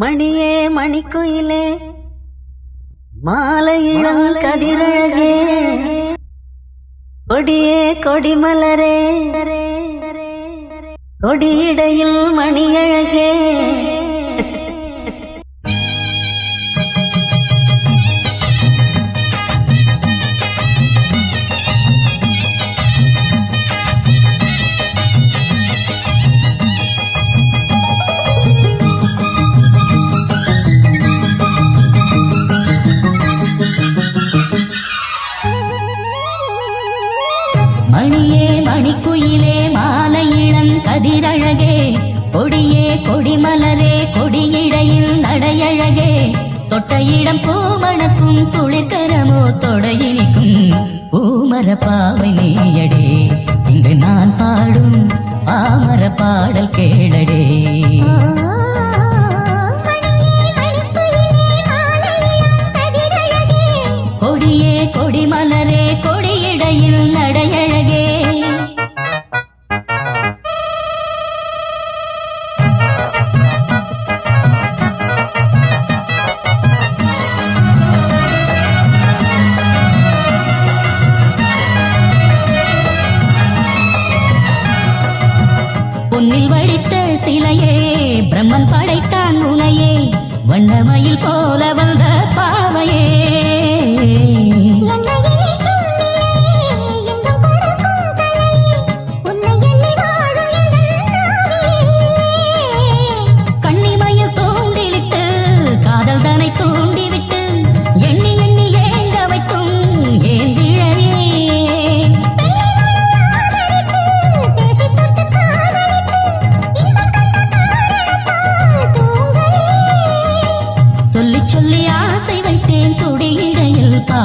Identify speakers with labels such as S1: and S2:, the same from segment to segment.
S1: மணியே மணிக்குயிலே மாலை இளம் கதிரழகே. கொடியே கொடிமலரே. கொடியிடையில் மணியழகே.
S2: கதிரழகே கொடியே கொடிமலரே கொடியிடையில் நடையழகே. தொட்டையிடம் பூமணக்கும் துளித்தரமோ தொடையினிக்கும் பூமர பாவை நீயடே இங்கு நான் பாடும் பாமர பாடல் கேளடே. பொன்னில் வடித்த சிலையே பிரம்மன் படைத்தான் உனையே வண்ணமயில் போல வந்த பாவையே.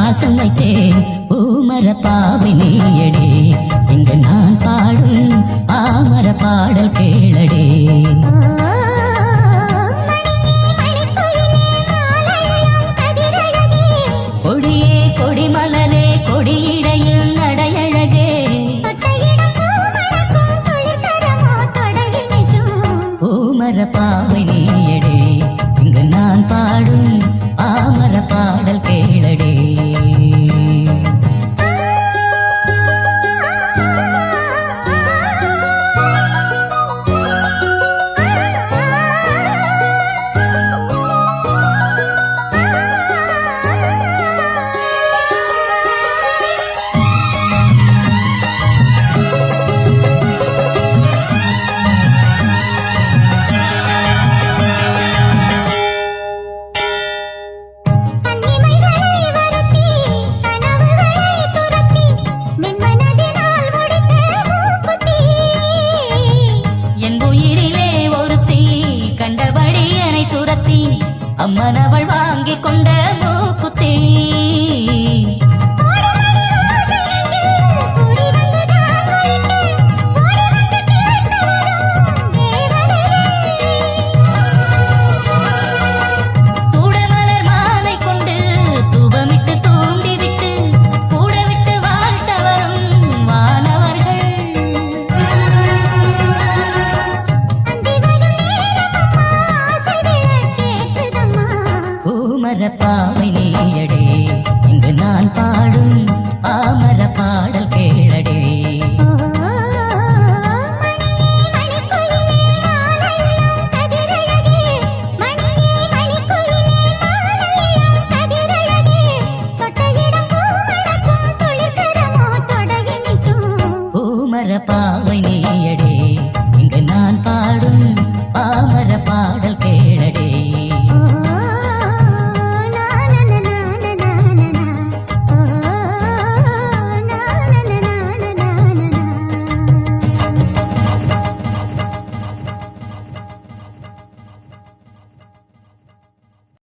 S2: துடியிடையில் வைத்தேன் பூமர பாவை நீயடே. இங்கு நான் பாடும் பாமர பாடல் கேளடே. கொடியே கொடிமலரே கொடியிடையில் நடையழகே. பூமர பாவை நீயடே. இங்கு நான் பாடும் பாமர பாடல் கே அம்மனவள் வாங்கி கொண்ட மூக்குத்தி